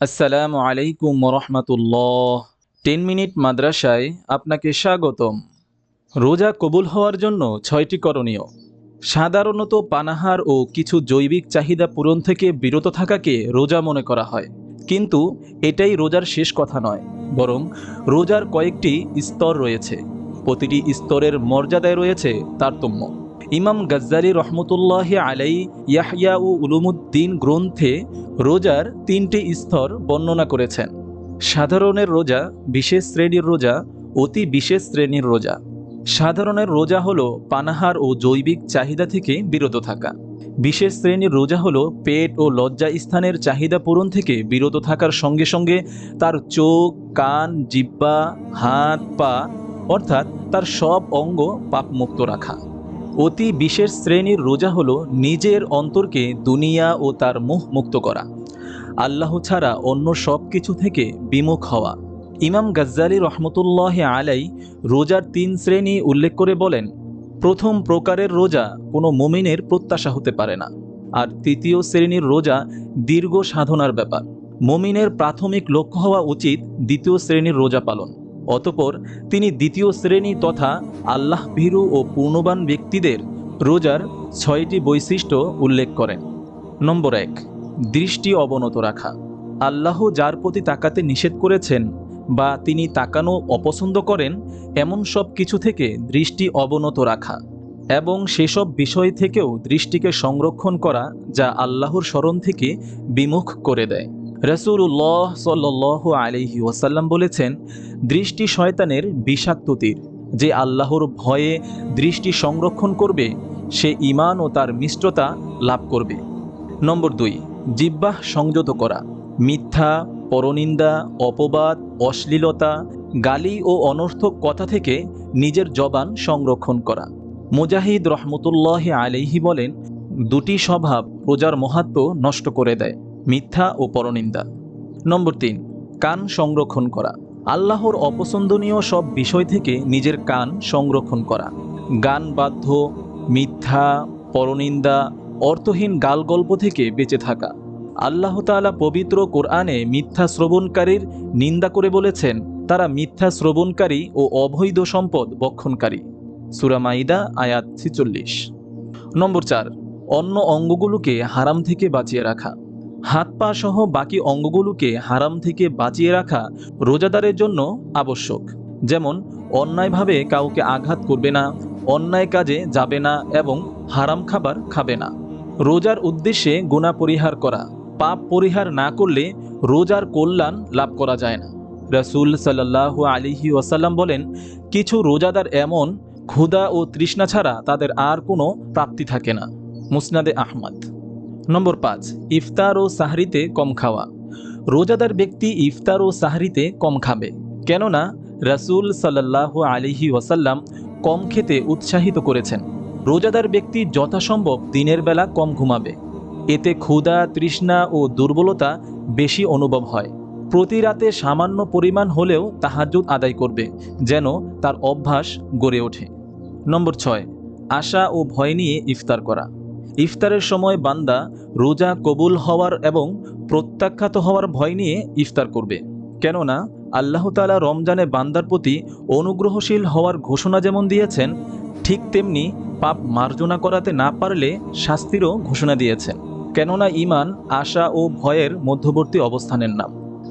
আসসালামু আলাইকুম রহমতুল্লাহ ten minute মাদ্রাসায় আপনাকে স্বাগতম। রোজা কবুল হওয়ার জন্য ছয়টি করণীয়। সাধারণত পানাহার ও কিছু জৈবিক চাহিদা পূরণ থেকে বিরত থাকাকে রোজা মনে করা হয়। কিন্তু এটাই রোজার শেষ কথা নয়, বরং রোজার কয়েকটি স্তর রয়েছে। প্রতিটি স্তরের মর্যাদায় রয়েছে তারতম্য। ইমাম গজ্জারি রহমতুল্লাহ আলাই ইয়াহইয়া ও উলুমুদ্দিন গ্রন্থে রোজার তিনটি স্তর বর্ণনা করেছেন। সাধারণের রোজা বিশেষ শ্রেণির রোজা, অতি বিশেষ শ্রেণির রোজা। সাধারণের রোজা হলো পানাহার ও জৈবিক চাহিদা থেকে বিরত থাকা। বিশেষ শ্রেণির রোজা হলো পেট ও লজ্জা স্থানের চাহিদা পূরণ থেকে বিরত থাকার সঙ্গে সঙ্গে তার চোখ, কান, জিব্বা, হাত, পা অর্থাৎ তার সব অঙ্গ পাপমুক্ত রাখা। অতি বিশেষ শ্রেণির রোজা হলো নিজের অন্তরকে দুনিয়া ও তার মুখ মুক্ত করা। আল্লাহ ছাড়া অন্য সব কিছু থেকে বিমুখ হওয়া। ইমাম গজ্জালি রহমতুল্লাহ আলাই রোজার তিন শ্রেণি উল্লেখ করে বলেন, প্রথম প্রকারের রোজা কোনো মুমিনের প্রত্যাশা হতে পারে না। আর তৃতীয় শ্রেণির রোজা দীর্ঘ সাধনার ব্যাপার। মুমিনের প্রাথমিক লক্ষ্য হওয়া উচিত দ্বিতীয় শ্রেণির রোজা পালন। অতপর তিনি দ্বিতীয় শ্রেণি তথা আল্লাহ ভীরু ও পূর্ণবান ব্যক্তিদের রোজার ছয়টি বৈশিষ্ট্য উল্লেখ করেন। নম্বর এক, দৃষ্টি অবনত রাখা। আল্লাহ যার প্রতি তাকাতে নিষেধ করেছেন বা তিনি তাকানো অপছন্দ করেন, এমন সব কিছু থেকে দৃষ্টি অবনত রাখা এবং সেসব বিষয় থেকেও দৃষ্টিকে সংরক্ষণ করা যা আল্লাহর স্মরণ থেকে বিমুখ করে দেয়। রসুল্লাহ সাল্ল আলিহি ওয়াসাল্লাম বলেছেন, দৃষ্টি শয়তানের বিষাক্ত তীর। যে আল্লাহর ভয়ে দৃষ্টি সংরক্ষণ করবে, সে ইমান ও তার মিষ্টতা লাভ করবে। নম্বর দুই জিব্বাহ সংযত করা। মিথ্যা, পরনিন্দা, অপবাদ, অশ্লীলতা, গালি ও অনর্থক কথা থেকে নিজের জবান সংরক্ষণ করা। মুজাহিদ রহমতুল্লাহ আলাইহি বলেন, দুটি স্বভাব রোজার মহাত্ম নষ্ট করে দেয়। মিথ্যা ও পরনিন্দা। নম্বর তিন, কান সংরক্ষণ করা। আল্লাহর অপছন্দনীয় সব বিষয় থেকে নিজের কান সংরক্ষণ করা। গান বাধ্য, মিথ্যা, পরনিন্দা, অর্থহীন গালগল্প থেকে বেঁচে থাকা। আল্লাহ তাআলা পবিত্র কোরআনে মিথ্যা শ্রবণকারীর নিন্দা করে বলেছেন, তারা মিথ্যা শ্রবণকারী ও অবৈধ সম্পদ বক্ষণকারী। সুরামাইদা আয়াত ছিচল্লিশ। নম্বর চার, অন্য অঙ্গগুলোকে হারাম থেকে বাঁচিয়ে রাখা। হাত পা সহ বাকি অঙ্গগুলোকে হারাম থেকে বাঁচিয়ে রাখা রোজাদারের জন্য আবশ্যক। যেমন, অন্যায়ভাবে কাউকে আঘাত করবে না, অন্যায় কাজে যাবে না এবং হারাম খাবার খাবে না। রোজার উদ্দেশ্যে গুণা পরিহার করা। পাপ পরিহার না করলে রোজার কল্যাণ লাভ করা যায় না। রসুল সাল্লাহ আলিহি ওয়াসাল্লাম বলেন, কিছু রোজাদার এমন ক্ষুধা ও তৃষ্ণা ছাড়া তাদের আর কোনো প্রাপ্তি থাকে না। মুসনাদে আহমদ। নম্বর পাঁচ, ইফতার ও সাহরিতে কম খাওয়া। রোজাদার ব্যক্তি ইফতার ও সাহরিতে কম খাবে। কেননা, রাসূল সাল্লাহ আলিহি ওয়াসাল্লাম কম খেতে উৎসাহিত করেছেন। রোজাদার ব্যক্তি যথাসম্ভব দিনের বেলা কম ঘুমাবে। এতে ক্ষুধা, তৃষ্ণা ও দুর্বলতা বেশি অনুভব হয়। প্রতি রাতে সামান্য পরিমাণ হলেও তাহাজুদ আদায় করবে, যেন তার অভ্যাস গড়ে ওঠে। নম্বর ছয়, আশা ও ভয় নিয়ে ইফতার করা। ইফতারের সময় বান্দা রোজা কবুল হওয়ার এবং প্রত্যাখ্যাত হওয়ার ভয় নিয়ে ইফতার করবে। কেননা, আল্লাহ তালা রমজানে বান্দার প্রতি অনুগ্রহশীল হওয়ার ঘোষণা যেমন দিয়েছেন, ঠিক তেমনি পাপ মার্জনা করাতে না পারলে শাস্তিরও ঘোষণা দিয়েছেন। কেননা ইমান আশা ও ভয়ের মধ্যবর্তী অবস্থানের নাম।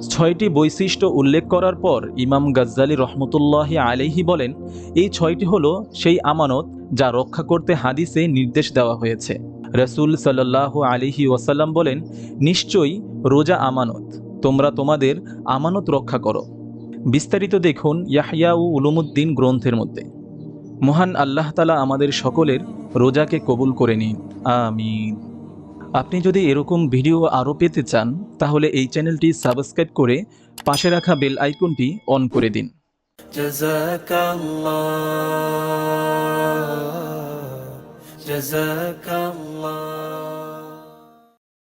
ছয়টি বৈশিষ্ট্য উল্লেখ করার পর ইমাম গজ্জালি রহমতুল্লাহ আলাইহি বলেন, এই ছয়টি হলো সেই আমানত যা রক্ষা করতে হাদিসে নির্দেশ দেওয়া হয়েছে। রসুল সাল্লাহ আলিহি ওয়াসাল্লাম বলেন, নিশ্চয়ই রোজা আমানত। তোমরা তোমাদের আমানত রক্ষা করো। বিস্তারিত দেখুন ইয়াহিয়া ও উলুমুদ্দিন গ্রন্থের মধ্যে। মহান আল্লাহ তালা আমাদের সকলের রোজাকে কবুল করে নিন। আমিন। আপনি যদি এরকম ভিডিও আরও পেতে চান, তাহলে এই চ্যানেলটি সাবস্ক্রাইব করে পাশে রাখা বেল আইকনটি অন করে দিন। جزاك الله